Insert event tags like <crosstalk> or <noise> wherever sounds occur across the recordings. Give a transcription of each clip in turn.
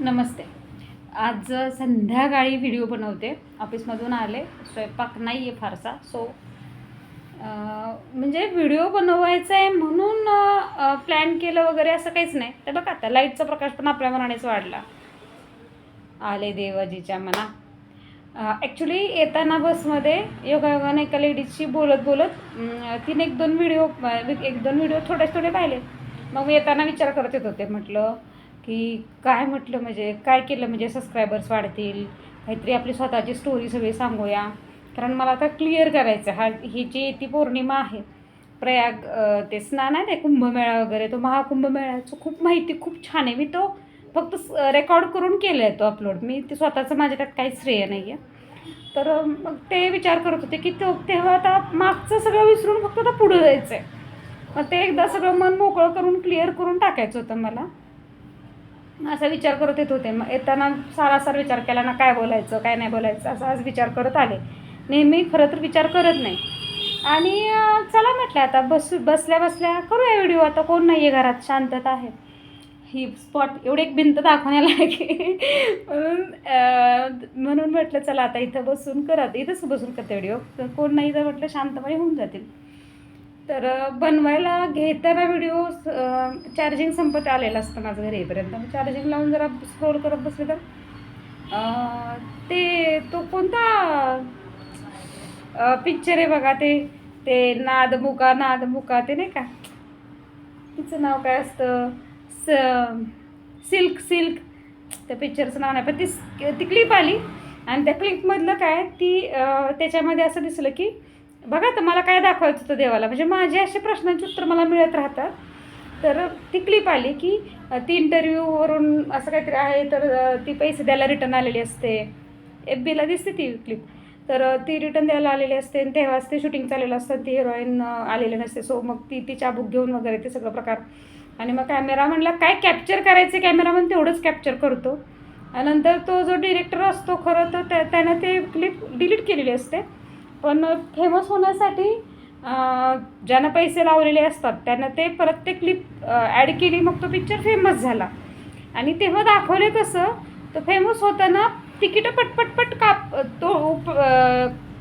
नमस्ते. आज संध्याकाळी व्हिडिओ बनवते. ऑफिसमधून आले. स्वयंपाक नाही आहे फारसा सो म्हणजे व्हिडिओ बनवायचा आहे म्हणून प्लॅन केलं वगैरे असं काहीच नाही. तर बघा आता लाईटचा प्रकाश पण आपल्या मनानेच वाढला. आले देवाजीच्या मना. ॲक्च्युली येताना बसमध्ये योगायोगाने एका लेडीजशी बोलत बोलत तिने एक दोन व्हिडिओ एक दोन व्हिडिओ थोडे थोडे पाहिले. मग मी येताना विचार करत येत होते. म्हटलं की काय म्हटलं म्हणजे काय केलं म्हणजे सबस्क्रायबर्स वाढतील? काहीतरी आपली स्वतःची स्टोरी सगळी सांगूया. कारण मला आता क्लिअर करायचं हा ही जी ती पौर्णिमा आहे प्रयाग ते स्नान आहे ना कुंभमेळा वगैरे तो महाकुंभमेळ्याचं खूप माहिती खूप छान आहे. मी तो फक्त रेकॉर्ड करून केलं आहे तो अपलोड मी ते स्वतःचं माझ्या त्यात काही श्रेय नाही आहे तर मग ते विचार करत होते की तो तेव्हा आता मागचं सगळं विसरून फक्त आता पुढं जायचं आहे मग ते एकदा सगळं मन मोकळं करून क्लिअर करून टाकायचं होतं मला. असा विचार करत येत होते. मग येताना सारासार विचार केला ना काय बोलायचं काय नाही बोलायचं? असा आज विचार करत आले. नेहमी खरं तर विचार करत नाही. आणि चला म्हटलं आता बस बसल्या बसल्या करूया व्हिडिओ. आता कोण नाही आहे घरात शांतता आहे. ही स्पॉट एवढी एक भिंत दाखवण्याला <laughs> आहे म्हणून म्हणून म्हटलं चला आता इथं बसून करत इथंच बसून करते व्हिडिओ. तर कोण नाही तर म्हटलं शांतपणे होऊन जातील. तर बनवायला घेताना व्हिडिओ चार्जिंग संपत आलेला असतं माझं घरी येईपर्यंत. चार्जिंग लावून जरा स्क्रोल करत बसले तर ते तो कोणता पिक्चर आहे बघा ते ते नादमुका नादमुका ते नाही का? तिचं नाव काय असतं? स सिल्क सिल्क. त्या पिक्चरचं नाव नाही पण ती ती क्लिप आली. आणि त्या क्लिपमधलं काय ती त्याच्यामध्ये असं दिसलं की बघा तर मला काय दाखवायचं होतं देवाला. म्हणजे माझे असे प्रश्नांची उत्तर मला मिळत राहतात. तर ती क्लिप आली की ती इंटरव्ह्यूवरून असं काहीतरी आहे तर ती पैसे द्यायला रिटर्न आलेली असते. एफ बीला दिसते ती क्लिप तर ती रिटर्न द्यायला आलेली असते आणि तेव्हाच ते शूटिंग चाललेलं असतं ती हिरोईन आलेली नसते. सो मग ती ती चाबूक घेऊन वगैरे ते सगळं प्रकार. आणि मग कॅमेरा म्हणला काय कॅप्चर करायचं? कॅमेरामन तेवढंच कॅप्चर करतो. आणि नंतर तो जो डिरेक्टर असतो खरं तर त्या त्यानं ते क्लिप डिलीट केलेली असते. पण फेमस होण्यासाठी ज्यांना ज्यानं पैसे लावलेले असतात त्यांना ते प्रत्येक क्लिप ॲड केली मग तो पिक्चर फेमस झाला. आणि तेव्हा दाखवले कसं तर फेमस होताना तिकीटं पटपटपट काप तो उप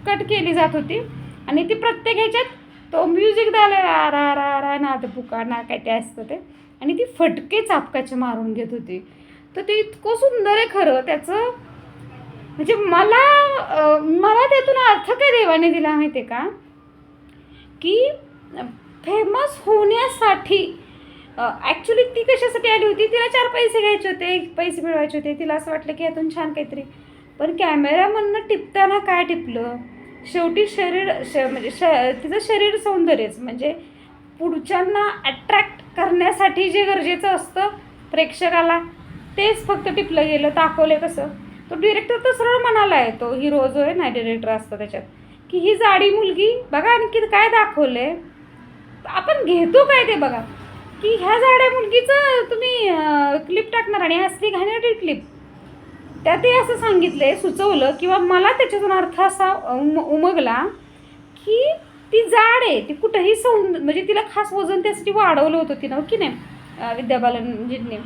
कट केली जात होती. आणि ती प्रत्येक ह्याच्यात तो म्युझिक द्यायला रा रा रा रा नाद पुकार ना काय ते असतं ते. आणि ती फटके चापकाचे मारून घेत होती. तर ते इतकं सुंदर आहे खरं त्याचं म्हणजे मला मला त्यातून अर्थ काय देवाने दिला माहिती आहे का? की फेमस होण्यासाठी ॲक्च्युली ती कशासाठी आली होती? तिला चार पैसे घ्यायचे होते पैसे मिळवायचे होते. तिला असं वाटलं की यातून छान काहीतरी. पण कॅमेरामननं टिपताना काय टिपलं? शेवटी शरीर श म्हणजे श तिचं शरीर सौंदर्यच म्हणजे पुढच्यांना अट्रॅक्ट करण्यासाठी जे गरजेचं असतं प्रेक्षकाला तेच फक्त टिपलं गेलं दाखवलं कसं? तो डिरेक्टर तर सरळ म्हणाला आहे तो हिरो जो आहे ना डिरेक्टर असतो त्याच्यात की ही जाडी मुलगी बघा आणखी काय दाखवलंय. आपण घेतो काय ते बघा. की ह्या जाड्या मुलगीचं तुम्ही क्लिप टाकणार आणि असली घाणेरडी क्लिप त्यातही असं सांगितलंय सुचवलं किंवा मला त्याच्यातून अर्थ असा उम उमगला की ती जाड आहे ती कुठंही सौंद म्हणजे तिला खास वजन त्यासाठी वाढवलं होतं तिनं हो की नाही? विद्याबालनजींनी म्हणजे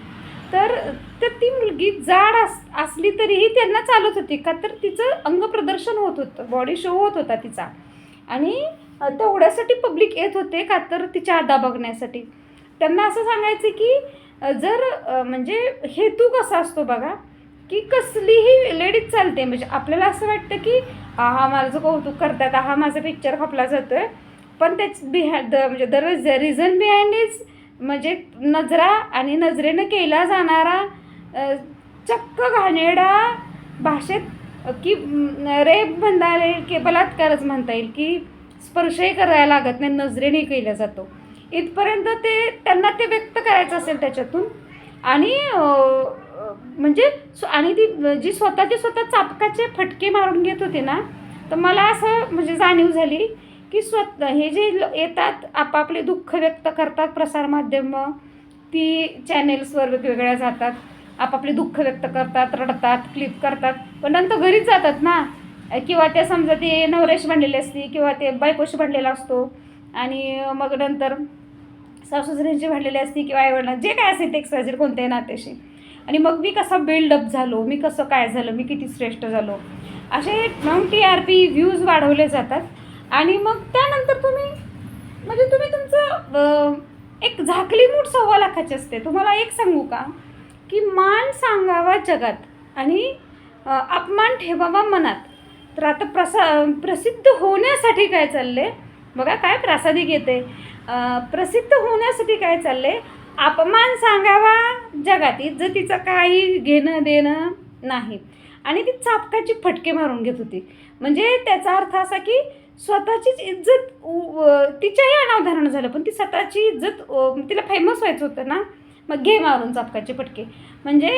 तर तर ती मुलगी जाड अस असली तरीही त्यांना चालत होती. का तर तिचं अंगप्रदर्शन होत होतं. बॉडी शो होत होता तिचा. आणि तेवढ्यासाठी पब्लिक येत होते का तर तिच्या आदा बघण्यासाठी. त्यांना असं सांगायचं की जर म्हणजे हेतू कसा असतो बघा की कसलीही लेडीज चालते. म्हणजे आपल्याला असं वाटतं की हा माझं कौतुक करतात. हा माझा पिक्चर खपला जातो आहे पण त्याच बिहा द म्हणजे दर रिझन बिहाइंड इज म्हणजे नजरा आणि नजरेनं केला जाणारा चक्क घाणेरडा भाषेत की रेप म्हणता येईल की बलात्कारच म्हणता येईल की स्पर्शही करायला लागत नाही नजरेने केला जातो. इथपर्यंत ते त्यांना ते व्यक्त करायचं असेल त्याच्यातून आणि म्हणजे स्व- आणि ती जी स्वतःचे स्वतः चापकाचे फटके मारून घेत होते ना तर मला असं म्हणजे जाणीव झाली की स्वतः हे जे येतात आपापले दुःख व्यक्त करतात प्रसारमाध्यमं ती चॅनेल्सवर वेगवेगळ्या जातात आपापले दुःख व्यक्त करतात रडतात क्लिप करतात. पण नंतर घरीच जातात ना. किंवा ते समजा ते नवरेश बनलेले असते किंवा ते बायकोशी बनलेला असतो. आणि मग नंतर सासूसऱ्यांची भांडलेली असती किंवा आईवडिलां जे काय असेल ते एक्सवायझेड कोणत्याही नात्याशी. आणि मग मी कसा बिल्डअप झालो मी कसं काय झालं मी किती श्रेष्ठ झालो. असे मग टी आर पी व्ह्यूज वाढवले जातात. आणि मग त्यानंतर तुम्ही म्हणजे तुम्ही तुमचं एक झाकली मूठ सव्वा लाखाची असते. तुम्हाला एक सांगू का? की मान सांगावा जगात आणि अपमान ठेवावा मनात. तर आता प्रसा प्रसिद्ध होण्यासाठी काय चालले बघा काय प्रासादिक येते. प्रसिद्ध होण्यासाठी काय चालले अपमान सांगावा जगात इज्जतीचं काही घेणं देणं नाही. आणि ती चापकाची फटके मारून घेत होती. म्हणजे त्याचा अर्थ असा की स्वतःचीच इज्जत उ- तिच्याही अनावधारण झालं. पण ती स्वतःची इज्जत तिला फेमस व्हायचं होतं ना? मग घे मारून चापकाचे फटके म्हणजे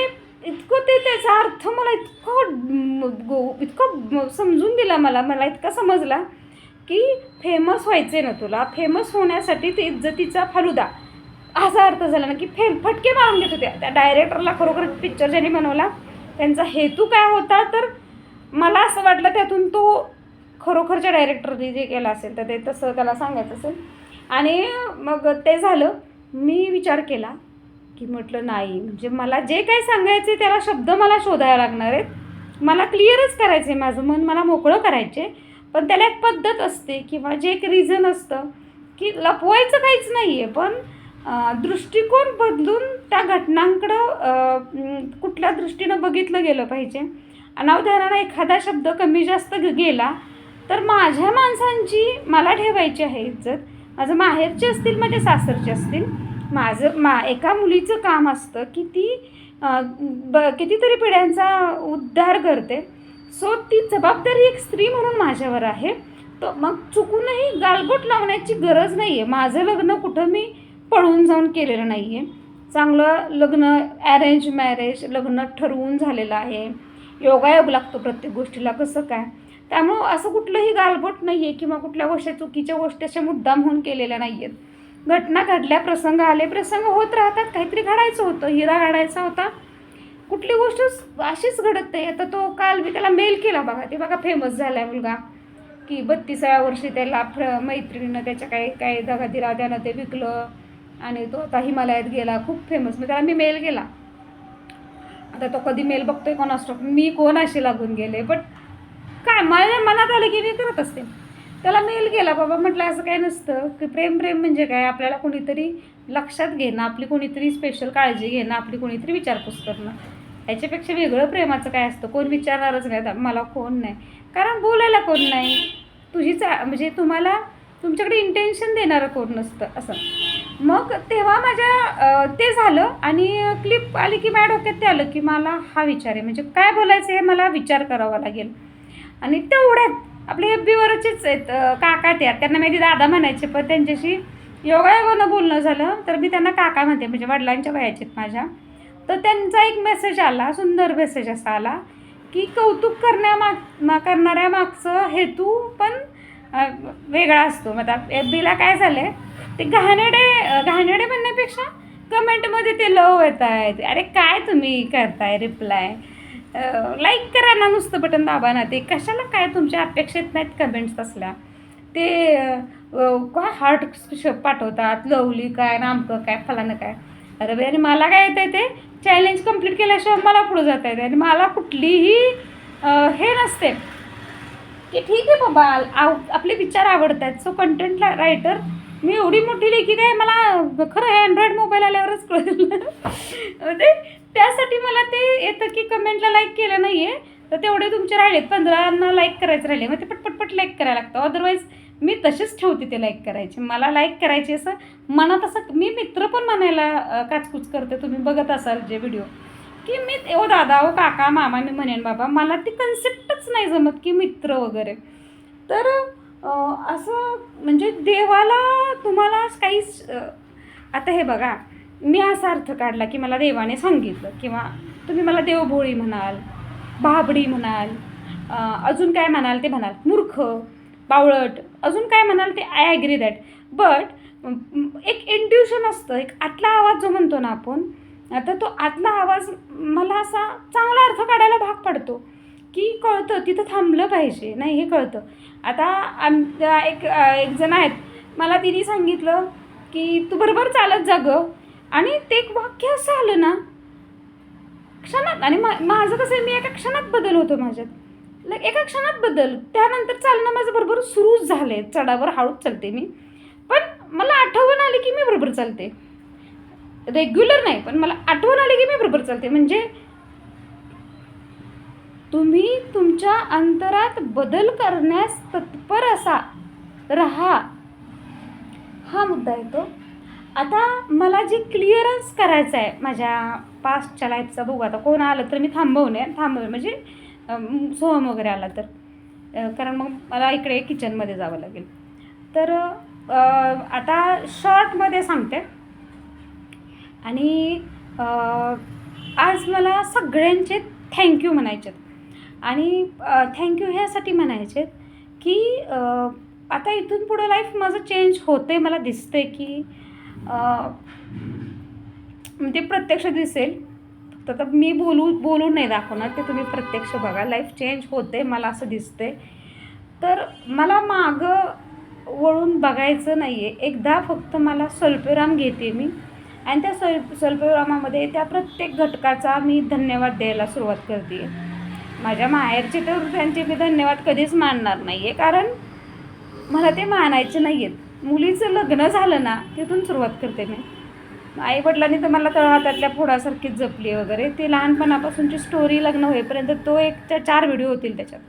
इतकं ते त्याचा अर्थ मला इतकं गो इतकं समजून दिला मला मला इतका समजला की फेमस व्हायचे ना तुला. फेमस होण्यासाठी ते इज्जतीचा फालुदा. असा अर्थ झाला ना की फे फटके मारून घेत होत्या. त्या डायरेक्टरला खरोखर पिक्चर ज्यांनी बनवला त्यांचा हेतू काय होता तर मला असं वाटलं त्यातून तो खरोखरच्या डायरेक्टरने जे केलं असेल तर ते तसं त्याला सांगायचं असेल. आणि मग ते झालं. मी विचार केला की म्हटलं नाही. म्हणजे मला जे काही सांगायचे त्याला शब्द मला शोधायला लागणार आहेत. मला क्लिअरच करायचं आहे माझं. मन मला मोकळं करायचे पण त्याला एक पद्धत असते किंवा जे एक रिझन असतं की लपवायचं काहीच नाही आहे पण दृष्टिकोन बदलून त्या घटनांकडं कुठल्या दृष्टीनं बघितलं गेलं पाहिजे. अनावधानानं एखादा शब्द कमी जास्त गेला तर माझ्या माणसांची मला ठेवायची आहे इज्जत. माझं माहेरचे असतील माझ्या सासरचे असतील माझं मा एका मुलीचं काम असतं की ती ब कितीतरी पिढ्यांचा उद्धार करते. सो ती जबाबदारी एक स्त्री म्हणून माझ्यावर आहे. तर मग चुकूनही गालबोट लावण्याची गरज नाही आहे माझं लग्न कुठं मी पळून जाऊन केलेलं नाही आहे चांगलं लग्न ॲरेंज मॅरेज लग्न ठरवून झालेलं आहे. योगायोग लागतो प्रत्येक गोष्टीला कसं काय? त्यामुळं असं कुठलंही गालबोट नाही आहे किंवा कुठल्या गोष्टी चुकीच्या गोष्टी अशा मुद्दाम होऊन केलेल्या नाही आहेत घटना घडल्या प्रसंग आले प्रसंग होत राहतात काहीतरी घडायचं होतं हिरा घडायचा होता. कुठली गोष्ट अशीच घडत नाही. आता तो काल मी त्याला मेल केला बघा ते बघा फेमस झाला मुलगा. की बत्तीसाव्या वर्षी त्याला फ्र मैत्रिणीनं त्याच्या काही काही दगादिरा त्यानं ते विकलं. आणि तो आता हिमालयात गेला खूप फेमस मग त्याला मी मेल केला. आता तो कधी मेल बघतोय कोण असतो मी कोण अशी लागून गेले? बट काय माझ्या मनात आलं की मी करत असते. त्याला मेल गेला बाबा म्हटलं असं काय नसतं. की प्रेम प्रेम म्हणजे काय? आपल्याला कोणीतरी लक्षात घेणं आपली कोणीतरी स्पेशल काळजी घेणं आपली कोणीतरी विचारपूस करणं. याच्यापेक्षा वेगळं प्रेमाचं काय असतं? कोण विचारणारच नाही. मला कोण नाही. कारण बोलायला कोण नाही? तुझी चा म्हणजे तुम्हाला तुमच्याकडे इंटेन्शन देणारं कोण नसतं. असं. मग तेव्हा माझ्या ते झालं आणि क्लिप आली की माझ्या डोक्यात ते आलं की मला हा विचार आहे. म्हणजे काय बोलायचं हे मला विचार करावा लागेल. आणि तेवढ्यात आपले एफ बीवरचेच आहेत काका त्या त्यांना माहिती दादा म्हणायचे पण त्यांच्याशी योगायोगानं बोलणं झालं तर मी त्यांना काका म्हणते म्हणजे वडिलांच्या वयाचे आहेत माझ्या. तर त्यांचा एक मेसेज आला सुंदर मेसेज असा आला की कौतुक करण्यामाग मा करणाऱ्या मागचं हेतू पण वेगळा असतो. मग आता एफ बीला काय झालं आहे ते घाणेडे घाणेडे म्हणण्यापेक्षा कमेंटमध्ये ते लव येत आहेत अरे काय तुम्ही करताय रिप्लाय लाईक करा ना नुसतं बटन दाबा ना ते कशाला काय तुमच्या अपेक्षित नाहीत कमेंट्स असल्या ते काय हार्ट पाठवतात लवली काय नामकं काय फलानं काय. अरे बाई आणि मला काय येतं ते? चॅलेंज कंप्लीट केल्याशिवाय मला पुढं जाता येते आणि मला कुठलीही हे नसते. की ठीक आहे बाबा आव आपले विचार आवडत आहेत सो कंटेंट रायटर मी एवढी मोठी लेखी काय मला खरं अँड्रॉइड मोबाईल आल्यावरच कळलं. <laughs> म्हणजे त्यासाठी मला ते येतं की कमेंटला लाईक केलं नाही आहे तर तेवढे तुमचे राहिलेत. पंधरांना लाईक करायचे राहिले. मग ते पटपटपट लाईक करायला लागतं. अदरवाईज मी तसेच ठेवते ते लाईक करायचे. मला लाईक करायचे असं मनात असं मी मित्र पण म्हणायला काचकूच करते. तुम्ही बघत असाल जे व्हिडिओ की मी ओ दादा ओ काका मामा मी म्हणेन बाबा मला ती कन्सेप्टच नाही जमत की मित्र वगैरे. तर असं म्हणजे देवाला तुम्हाला काहीच आता हे बघा. मी असा अर्थ काढला की मला देवाने सांगितलं किंवा तुम्ही मला देवभोळी म्हणाल भाबडी म्हणाल अजून काय म्हणाल ते म्हणाल. मूर्ख बावळट अजून काय म्हणाल ते आय ॲग्री दॅट बट एक इंट्युशन असतं एक आतला आवाज जो म्हणतो ना आपण आता तो आतला आवाज मला असा चांगला अर्थ काढायला भाग पडतो की कळतं तिथं थांबलं पाहिजे. नाही हे कळतं. आता आम एक एक जण आहेत. मला तिने सांगितलं की तू बरोबर चालत जा गं. आणि ते एक वाक्य असं आलं ना क्षणात आणि मा माझं कसं आहे मी एका क्षणात बदल होतो माझ्यात. लाईक एका क्षणात बदल त्यानंतर चालणं माझं बरोबर सुरूच आहे चढावर हळूच चालते मी. पण मला आठवण आली की मी बरोबर चालते. रेग्युलर नाही पण मला आठवण आली की मी बरोबर चालते. म्हणजे तुम्ही तुमच्या अंतरात बदल करण्यास तत्पर असा रहा. हा मुद्दा येतो. आता मला जे क्लिअरन्स करायचं आहे माझ्या पास्टच्या लाईफचा बघू आता कोण आलं तर मी थांबवणे थांबवे म्हणजे सोहम वगैरे आला तर. कारण मग मला इकडे किचनमध्ये जावं लागेल. तर आता शॉर्टमध्ये सांगते. आणि आज मला सगळ्यांचे थँक्यू म्हणायचे आणि थँक्यू ह्यासाठी म्हणायचे की आता इथून पुढं लाईफ माझं चेंज होते मला दिसते की ते म्हणजे प्रत्यक्ष दिसेल. फक्त आता मी बोलू बोलू नाही दाखवणार ते तुम्ही प्रत्यक्ष बघा. लाईफ चेंज होते मला असं दिसते तर मला मागं वळून बघायचं नाही आहे एकदा फक्त मला स्वल्पविराम घेते मी. आणि त्या स्वल स्वल्पविरामामध्ये त्या प्रत्येक घटकाचा मी धन्यवाद द्यायला सुरुवात करते. माझ्या माहेरचे तर त्यांचे मी धन्यवाद कधीच मानणार नाही आहे कारण मला ते मानायचे नाही आहेत मुलीचं लग्न झालं ना तिथून सुरुवात करते मी. आईवडिलांनी तर मला तळहातातल्या फोडासारखीच जपली वगैरे. ती लहानपणापासूनची स्टोरी लग्न होईपर्यंत तो एक त्या चार व्हिडिओ होतील त्याच्यात.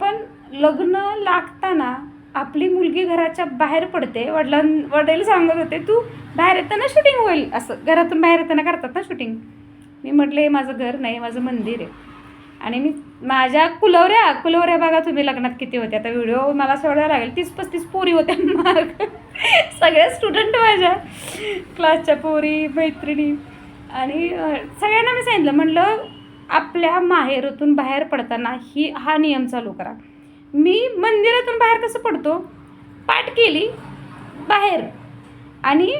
पण लग्न लागताना आपली मुलगी घराच्या बाहेर पडते. वडिलां वडील सांगत होते तू बाहेर येताना शूटिंग होईल. असं. घरातून बाहेर येताना करतात ना शूटिंग मी म्हटले हे माझं घर नाही माझं मंदिर आहे. आणि मी माझ्या कुलवऱ्या कुलवऱ्या बघा तुम्ही लग्नात किती होत्या. आता व्हिडिओ मला सोडायला लागेल. तीस पस्तीस पोरी होत्या मग. सगळ्या स्टुडंट माझ्या. क्लासच्या पोरी मैत्रिणी. आणि सगळ्यांना मी सांगितलं म्हटलं आपल्या माहेरातून बाहेर पडताना ही हा नियम चालू करा. मी मंदिरातून बाहेर कसं पडतो? पाठ केली बाहेर. आणि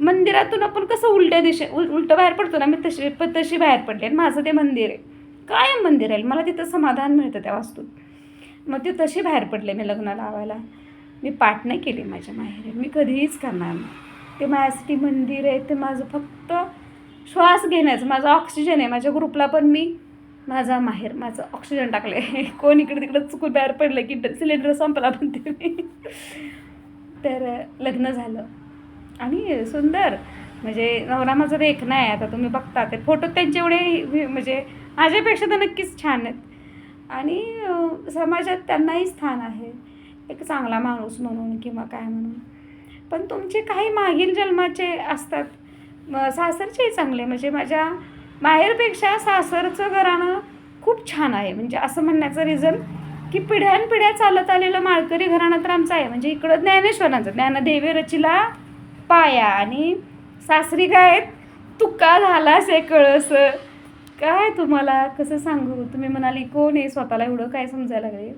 मंदिरातून आपण कसं उलट्या दिशे उल उलटं बाहेर पडतो ना मी तशी प तशी बाहेर पडले. आणि माझं ते मंदिर आहे. कायम मंदिर आहे मला तिथं समाधान मिळतं त्या वास्तूत. मग ते तशी बाहेर पडले मी लग्न लावायला. मी पाठ नाही केली माझ्या माहेरी. मी कधीच करणार नाही. ते माझ्यासाठी मंदिर आहे ते माझं फक्त श्वास घेण्याचं माझं ऑक्सिजन आहे. माझ्या ग्रुपला पण मी माझा माहेर माझं ऑक्सिजन टाकलं आहे कोण इकडे तिकडे चुकून बाहेर पडलं की सिलेंडर संपला पण ते तर लग्न झालं. आणि सुंदर. म्हणजे नवरा माझा रेख नाही आता तुम्ही बघता ते फोटो त्यांचे एवढे म्हणजे माझ्यापेक्षा तर नक्कीच छान आहेत. आणि समाजात त्यांनाही स्थान आहे. एक चांगला माणूस म्हणून किंवा काय म्हणून. पण तुमचे काही मागील जन्माचे असतात. सासरचेही चांगले. म्हणजे माझ्या माहेरपेक्षा सासरचं घराणं खूप छान आहे. म्हणजे असं म्हणण्याचं रिझन की पिढ्यानपिढ्या चालत आलेलं माळकरी घराणं तर आमचं आहे. म्हणजे इकडं ज्ञानेश्वरांचं. ज्ञानदेवे रचिला पाया आणि सासरी काय आहेत तुका झालास आहे कळस. काय तुम्हाला? कसं सांगू? तुम्ही म्हणाली कोण आहे स्वतःला एवढं काय समजायला लागले?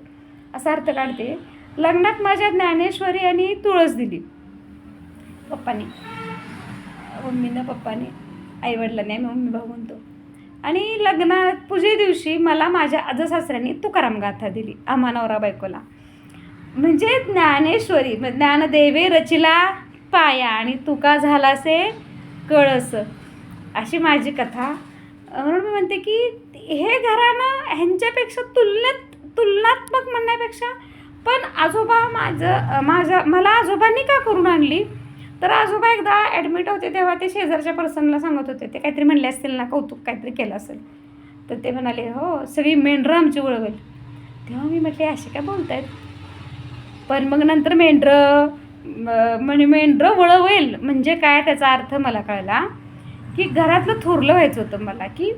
असा अर्थ काढते. लग्नात माझ्या ज्ञानेश्वरी आणि तुळस दिली. पप्पानी. मम्मीनं पप्पाने. आईवडिलांनी आम्ही मम्मी भाऊ म्हणतो. आणि लग्नात पूजे दिवशी मला माझ्या आजसासऱ्यांनी तुकाराम गाथा दिली आम्हा नवरा बायकोला. म्हणजे ज्ञानेश्वरी म्हणजे ज्ञानदेवे रचिला पाया आणि तुका झालासे कळस अशी माझी कथा म्हणून मी म्हणते की हे घराणं ह्यांच्यापेक्षा तुलनेत तुलनात्मक म्हणण्यापेक्षा पण आजोबा माझं माझं मला आजोबांनी का करून आणली? तर आजोबा एकदा ॲडमिट होते तेव्हा ते शेजारच्या पर्सनला सांगत होते. ते काहीतरी म्हणले असतील ना कौतुक काहीतरी केलं असेल. तर ते म्हणाले हो सगळी मेंढरं आमची वळवेल. तेव्हा मी म्हटले असे काय बोलत आहेत पण मग नंतर मेंढरं म्हणजे मेंढरं वळवेल. म्हणजे काय? त्याचा अर्थ मला कळला. की घरातलं थोरलं व्हायचं होतं मला की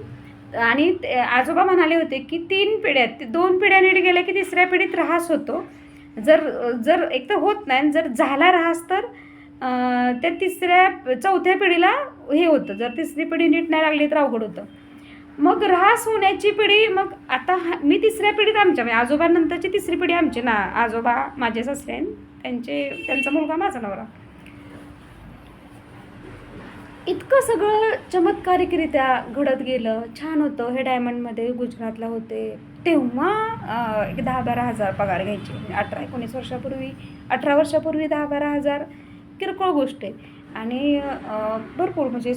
आणि ते- आजोबा म्हणाले होते की तीन पिढ्यात ते दोन पिढ्या नीट गेल्या की तिसऱ्या पिढीत ऱ्हास होतो. जर जर एक तर होत नाही जर झाला ऱ्हास तर त्या तिसऱ्या चौथ्या पिढीला हे होतं. जर तिसरी पिढी नीट नाही लागली तर अवघड होतं. मग ऱ्हास होण्याची पिढी मग आता हा- मी तिसऱ्या पिढीत आमच्या म्हणजे आजोबानंतरची तिसरी पिढी आमची ना आजोबा माझे सासरे त्यांचे त्यांचा मुलगा माझा नवरा. इतकं सगळं चमत्कारिकरित्या घडत गेलं. छान होतं. हे डायमंडमध्ये गुजरातला होते. तेव्हा एक दहा बारा हजार पगार घ्यायचे. म्हणजे अठरा एकोणीस वर्षापूर्वी अठरा वर्षापूर्वी दहा बारा हजार किरकोळ गोष्ट आहे. आणि भरपूर म्हणजे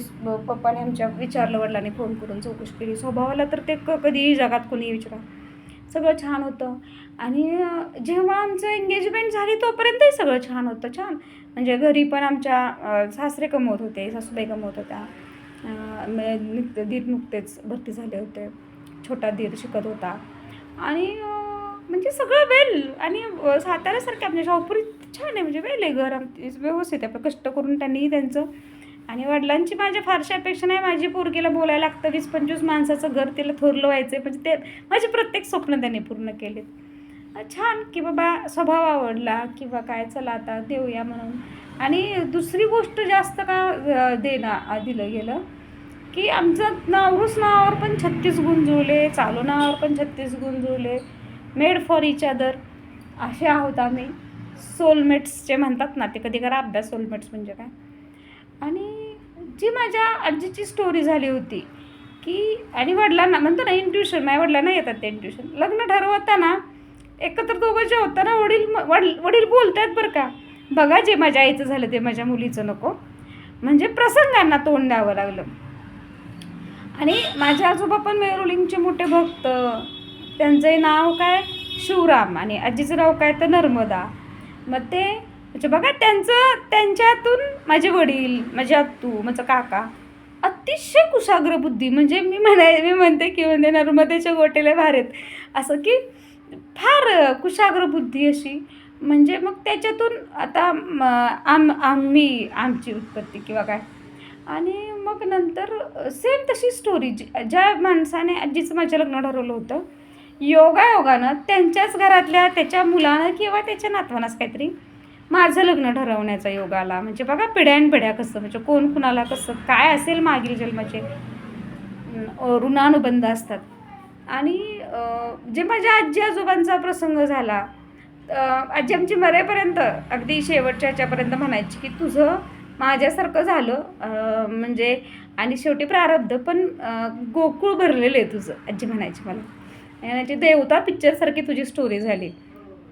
पप्पाने आमच्या विचारलं वडिलांनी फोन करून चौकशी केली. स्वभावाला तर ते क कधीही जगात कोणीही विचारा. सगळं छान होतं. आणि जेव्हा आमचं एंगेजमेंट झाली तोपर्यंतही सगळं छान होतं छान. म्हणजे घरी पण आमच्या सासरे कमवत होते सासूबाई कमवत होत्या. अं, दीर नुकतेच भरती झाले होते. छोटा दीर शिकत होता. आणि म्हणजे सगळं वेल आणि साताऱ्यासारख्या म्हणजे शाहपुरीत छान आहे म्हणजे वेल आहे घर. आमची व्यवस्थित आहे कष्ट करून त्यांनी त्यांचं आणि वडिलांची माझ्या फारशी अपेक्षा नाही. माझी पोरगीला बोलायला लागतं वीस पंचवीस माणसाचं घर तिला थोरलं व्हायचं म्हणजे ते माझे प्रत्येक स्वप्न त्यांनी पूर्ण केलेत. छान की बाबा स्वभाव आवडला किंवा काय चला आता देऊया म्हणून. आणि दुसरी गोष्ट जास्त का देणं दिलं गेलं की आमचं नावरूस नावावर पण छत्तीस गुण जुळले चालू नावावर पण छत्तीस गुण जुळले. मेड फॉर इच अदर असे आहोत आम्ही. सोलमेट्सचे म्हणतात ना ते कधी करा अभ्यास सोलमेट्स म्हणजे काय? आणि जी माझ्या आजीची स्टोरी झाली होती की आणि वडिलांना म्हणतो ना इंट्युशन माझ्या वडिलांना येतात ते इंट्युशन लग्न ठरवताना एकत्र दोघं जे होतं ना वडील वडील वडील बोलत आहेत बरं का बघा जे माझ्या आईचं झालं ते माझ्या मुलीचं नको. म्हणजे प्रसंगांना तोंड द्यावं लागलं. आणि माझे आजोबा पण मेरुलिंगचे मोठे भक्त. त्यांचं नाव काय? शिवराम. आणि आजीचं नाव काय? तर नर्मदा. मग ते म्हणजे बघा त्यांचं त्यांच्यातून माझे वडील माझे आत्तू माझा काका अतिशय कुशाग्र बुद्धी. म्हणजे मी म्हणाय मी म्हणते की म्हणजे नर्मदेच्या गोटेले भारेत असं की फार कुशाग्र बुद्धी अशी. म्हणजे मग त्याच्यातून आता आम आम्ही आमची उत्पत्ती किंवा काय. आणि मग नंतर सेम तशी स्टोरी ज्या माणसाने आजीचं माझं लग्न ठरवलं होतं योगायोगानं त्यांच्याच घरातल्या त्याच्या मुलानं किंवा त्याच्या नातवानाच काहीतरी माझं लग्न ठरवण्याचा योग आला. म्हणजे बघा पिढ्यान पिढ्या कसं म्हणजे कोण कुणाला कसं काय असेल मागील जन्माचे ऋणानुबंध असतात. आणि जे माझ्या आजी आजोबांचा प्रसंग झाला आजी आमची मरेपर्यंत अगदी शेवटच्या ह्याच्यापर्यंत म्हणायची की तुझं माझ्यासारखं झालं म्हणजे आणि शेवटी प्रारब्ध पण गोकुळ भरलेलं आहे तुझं आजी म्हणायची मला. आणि म्हणायची देवता पिक्चरसारखी तुझी स्टोरी झाली.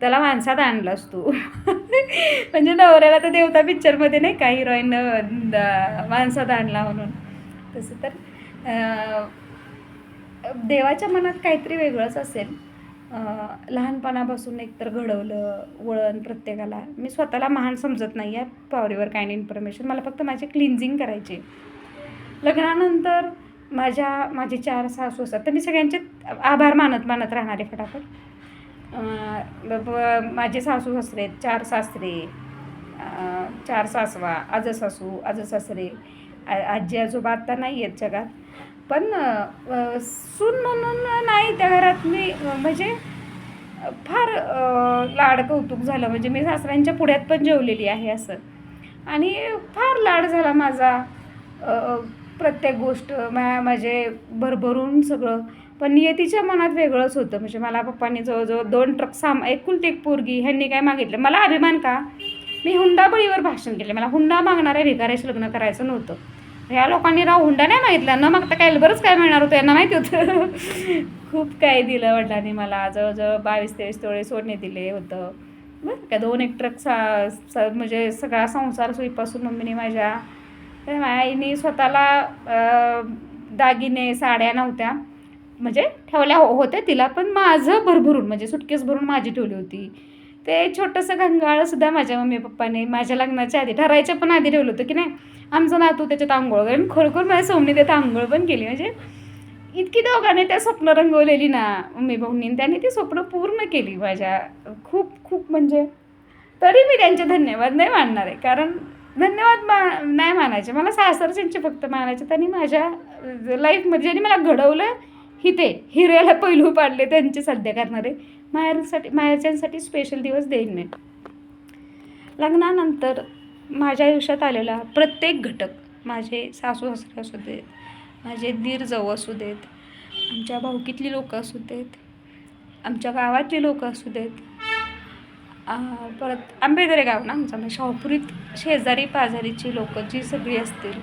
त्याला माणसात आणलास तू. म्हणजे नवऱ्याला तर देवता पिक्चरमध्ये नाही का हिरोईन माणसात आणला म्हणून. तसं तर देवाच्या मनात काहीतरी वेगळंच असेल. लहानपणापासून एकतर घडवलं वळण प्रत्येकाला. मी स्वतःला महान समजत नाही आहे पावरीवर कायन इन्फॉर्मेशन मला फक्त माझी क्लिन्झिंग करायची आहे. लग्नानंतर माझ्या माझे चार सासू असतात. तर मी सगळ्यांचे आभार मानत मानत राहणारे फटाफट. माझे सासू सासरे आहेत, चार सासरे चार सासवा आज सासू आज सासरे. आ- आजी आजोबा आता नाही आहेत जगात. पण सून म्हणून नाही त्या घरात मी म्हणजे फार लाड कौतुक झालं. म्हणजे मी सासऱ्यांच्या पुढ्यात पण जेवलेली आहे असं. आणि फार लाड झाला माझा. प्रत्येक गोष्ट मा माझे भरभरून सगळं पण नियतीच्या मनात वेगळंच होतं. म्हणजे मला पप्पांनी जवळजवळ दोन ट्रक साम एकुलती एक पोरगी ह्यांनी काय मागितलं? मला अभिमान का? मी हुंडाबळीवर भाषण केले. मला हुंडा मागणाऱ्या भिकाऱ्याशी लग्न करायचं नव्हतं. ह्या लोकांनी राव हुंडा नाही मागितला. न मागता काय बरंच काय मिळणार होतं यांना माहिती होतं. <laughs> खूप काय दिलं वडिलांनी मला. जवळजवळ बावीस तेवीस तोळे सोने दिले होतं. बरं का दोन एक ट्रक सा स- म्हणजे सगळा संसार सुईपासून मम्मीने माझ्या तर माझ्या आईने स्वतःला दागिने साड्या नव्हत्या. म्हणजे ठेवल्या हो- होत्या तिला पण माझं भरभरून म्हणजे सुटकेस भरून माझी ठेवली होती. ते छोटंसं घंगाळसुद्धा माझ्या मम्मी पप्पाने माझ्या लग्नाच्या आधी ठरायच्या पण आधी ठेवलं होतं की नाही आमचा नातू त्याच्यात आंघोळ वगैरे खरोखर माझ्या सोमनी त्यात आंघोळ पण केली. म्हणजे इतकी दोघांनी त्या स्वप्न रंगवलेली ना मम्मी भाऊंनी त्याने ती स्वप्न पूर्ण केली माझ्या. खूप खूप म्हणजे तरी मी त्यांचे धन्यवाद नाही मानणार आहे. कारण धन्यवाद मा नाही मानायचे. मला सासरच्यांचे फक्त मानायचे. त्यांनी माझ्या लाईफमध्ये ज्यांनी मला घडवलं हिते हिऱ्याला पैलू पाडले त्यांचे सध्या करणारे. माहेरसाठी माहेरच्यांसाठी स्पेशल दिवस देईन मी. लग्नानंतर माझ्या आयुष्यात आलेला प्रत्येक घटक माझे सासू सासरे असू देत माझे दीर जाऊ असू देत आमच्या भाऊकीतली लोकं असू देत आमच्या गावातली लोकं असू देत. परत आंबेदरे गाव ना आमचं म्हणजे शाहपुरीत शेजारी पाजारीची लोकं जी सगळी असतील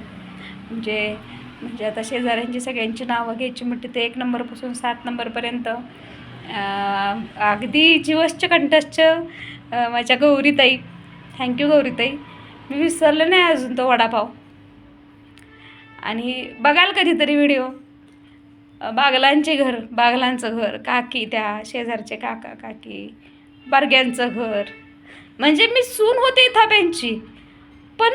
म्हणजे म्हणजे आता शेजाऱ्यांची सगळ्यांची नावं घ्यायची म्हटली ते एक नंबरपासून सात नंबरपर्यंत. अगदी जीवश्च कंठश्च माझ्या गौरीताई. थँक्यू गौरीताई. मी विसरलं नाही अजून तो वडापाव. आणि बघाल कधीतरी व्हिडिओ. बागलांचे घर बागलांचं घर काकी त्या शेजारचे काका काकी बारग्यांचं घर. म्हणजे मी सून होते थाब्यांची पण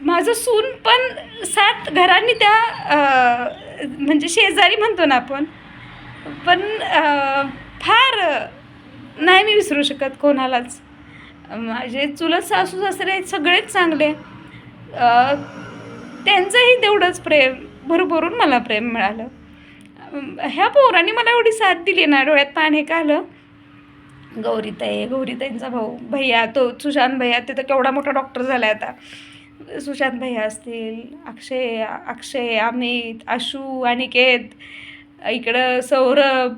माझं सून पण सात घरांनी त्या म्हणजे शेजारी म्हणतो ना आपण पण फार नाही मी विसरू शकत कोणालाच. माझे चुलत सासू सासरे आहेत सगळेच चांगले. त्यांचंही तेवढंच प्रेम भरभरून मला प्रेम मिळालं. ह्या पोरांनी मला एवढी साथ दिली ना डोळ्यात पाणी का आलं? गौरीताई गौरीताईंचा भाऊ भैया तो सुशांत भैया ते तर केवढा मोठा डॉक्टर झाला आहे आता. सुशांत भैया असतील अक्षय अक्षय अमित आशू अनिकेत इकडं सौरभ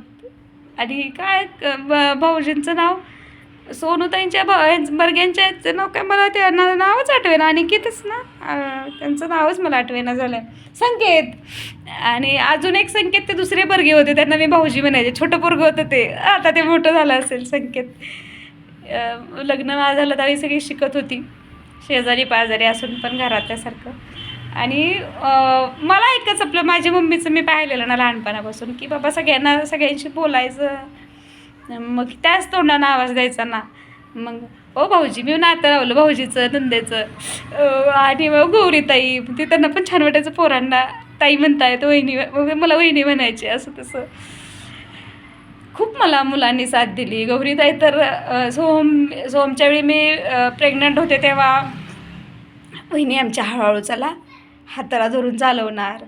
आणि काय ब- भाऊजींचं नाव? सोनूताईंच्या भा बर्ग्यांच्या याचं नाव काय मला त्यांना नावच आठवेना. अनिकेतच ना? त्यांचं नावच मला आठवेना झालं संकेत! आणि अजून एक संकेत ते दुसरे बर्गे होते. त्यांना मी भाऊजी म्हणायचे. छोटं पोरगं होतं ते. आता ते मोठं झालं असेल संकेत. लग्न माझं झालं त्यावेळी सगळी शिकत होती. शेजारी पाजारी असून पण घरातल्यासारखं. आणि मला एकच आपलं माझ्या मम्मीचं मी पाहिलेलं ना लहानपणापासून की बाबा सगळ्यांना सगळ्यांशी बोलायचं. मग त्याच तोंडानं आवाज द्यायचा ना. मग ओ भाऊजी मी नातं लावलं भाऊजीचं नंदेचं. आणि मग गौरीताई ते त्यांना पण छान वाटायचं पोरांना. ताई म्हणतायत वहिनी मग मला वहिनी म्हणायची असं तसं. खूप मला मुलांनी साथ दिली. गौरीताई तर सोहम सोम सोमच्या वेळी मी प्रेग्नंट होते तेव्हा वहिनी आमच्या हळूहळू चला हाताला धरून चालवणार.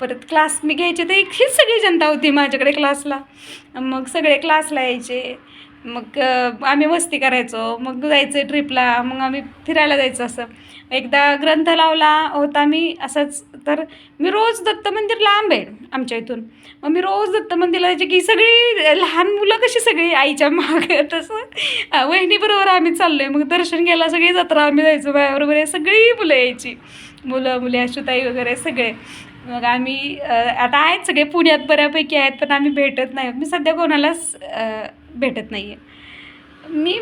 परत क्लास मी घ्यायचे तर हीच सगळी जनता होती माझ्याकडे क्लासला मग सगळे क्लासला यायचे. मग आम्ही मस्ती करायचो. मग जायचं ट्रिपला मग आम्ही फिरायला जायचं असं. एकदा ग्रंथ लावला होता मी असंच तर मी रोज दत्त मंदिर लांब आहे आमच्या इथून. मग मी रोज दत्त मंदिरला जायचे की सगळी लहान मुलं कशी सगळी आईच्या मागे? तसं वहिनीबरोबर आम्ही चाललो आहे मग दर्शन घ्यायला सगळी जत्रा आम्ही जायचो. माझ्याबरोबर सगळी मुलं यायची. मुलं मुली अशुताई वगैरे सगळे. मग आम्ही आता आहेत सगळे. पुण्यात बऱ्यापैकी आहेत पण आम्ही भेटत नाही. मी सध्या कोणालाच भेटत नाही आहे मी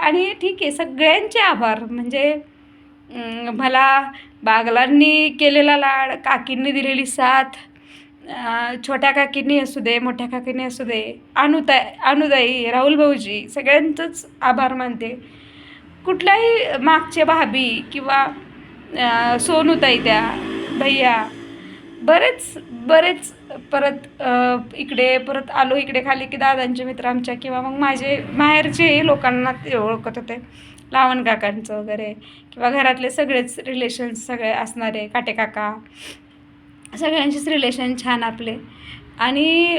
आणि ठीक आहे सगळ्यांचे आभार. म्हणजे मला बागलांनी केलेला लाड काकींनी दिलेली साथ छोट्या काकींनी असू दे मोठ्या काकींनी असू दे अनुताई अनुदाई राहुल भाऊजी सगळ्यांचंच आभार मानते. कुठल्याही मागचे भाभी किंवा अं, सोनूताई त्या भैया बरेच बरेच परत इकडे परत आलो इकडे खाली की दादांचे मित्र आमच्या किंवा मग माझे माहेरचे लोकांना ते ओळखत होते. लावण काकांचं वगैरे किंवा घरातले सगळेच रिलेशन्स सगळे असणारे काटे काका सगळ्यांचेच रिलेशन छान आपले. आणि